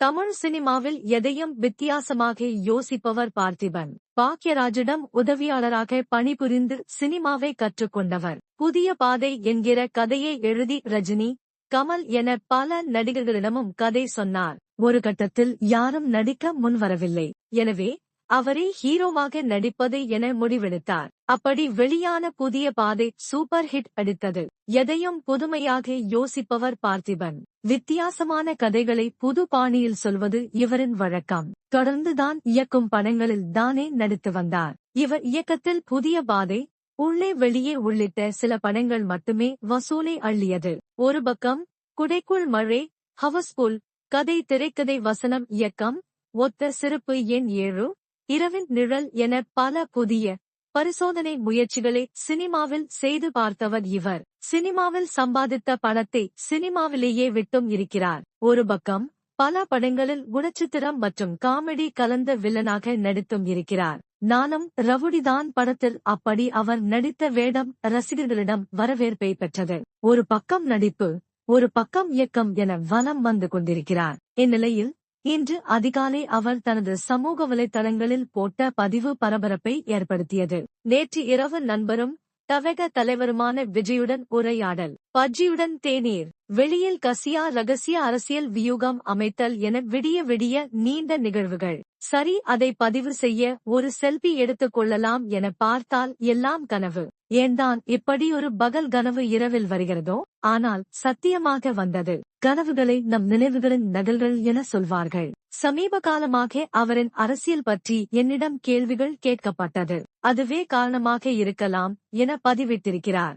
தமிழ் சினிமாவில் எதையும் வித்தியாசமாக யோசிப்பவர் பார்த்திபன். பாக்கியராஜிடம் உதவியாளராக பணிபுரிந்து சினிமாவை கற்றுக்கொண்டவர். புதிய பாதை என்கிற கதையை எழுதி ரஜினி கமல் என பல நடிகர்களிடமும் கதை சொன்னார். ஒரு கட்டத்தில் யாரும் நடிக்க முன்வரவில்லை. எனவே அவரே ஹீரோவாக நடிப்பது என முடிவெடுத்தார். அப்படி வெளியான புதிய பாதை சூப்பர் ஹிட் அடித்தது. எதையும் புதுமையாக யோசிப்பவர் பார்த்திபன். வித்தியாசமான கதைகளை புது பாணியில் சொல்வது இவரின் வழக்கம். தொடர்ந்துதான் இயக்கும் படங்களில் தானே நடித்து வந்தார். இவர் இயக்கத்தில் புதிய பாதை உள்ளே வெளியே உள்ளிட்ட சில படங்கள் மட்டுமே வசூலை அள்ளியது. ஒரு பக்கம் குடைக்குள் மழை ஹவஸ்புல் கதை திரைக்கதை வசனம் இயக்கம் ஒத்த சிறப்பு எண் ஏழு இரவின் நிழல் என பல புதிய பரிசோதனை முயற்சிகளை சினிமாவில் செய்து பார்த்தவர் இவர். சினிமாவில் சம்பாதித்த பணத்தை சினிமாவிலேயே விட்டும் இருக்கிறார். ஒரு பக்கம் பல படங்களில் குணச்சித்திரம் மற்றும் காமெடி கலந்த வில்லனாக நடித்தும் இருக்கிறார். நானும் ரவுடிதான் படத்தில் அப்படி அவர் நடித்த வேடம் ரசிகர்களிடம் வரவேற்பை பெற்றது. ஒரு பக்கம் நடிப்பு ஒரு பக்கம் இயக்கம் என வலம் வந்து கொண்டிருக்கிறார். இந்நிலையில் இன்று அதிகாலை அவர் தனது சமூக வலைதளங்களில் போட்ட பதிவு பரபரப்பை ஏற்படுத்தியது. நேற்று இரவு நண்பரும் தவக தலைவருமான விஜயுடன் உரையாடல். பஜ்ஜியுடன் தேநீர். வெளியில் கசியா ரகசிய அரசியல் வியூகம் அமைத்தல் என விடிய விடிய நீண்ட நிகழ்வுகள். சரி அதை பதிவு செய்ய ஒரு செல்பி எடுத்துக் கொள்ளலாம் என பார்த்தால் எல்லாம் கனவு. ஏன்தான் இப்படி ஒரு பகல் கனவு இரவில் வருகிறதோ? ஆனால் சத்தியமாக வந்தது. கனவுகளை நம் நினைவுகளின் நகல்கள் என சொல்வார்கள். சமீப காலமாக அவரின் அரசியல் பற்றி என்னிடம் கேள்விகள் கேட்கப்பட்டது. அதுவே காரணமாக இருக்கலாம் என பதிவிட்டிருக்கிறார்.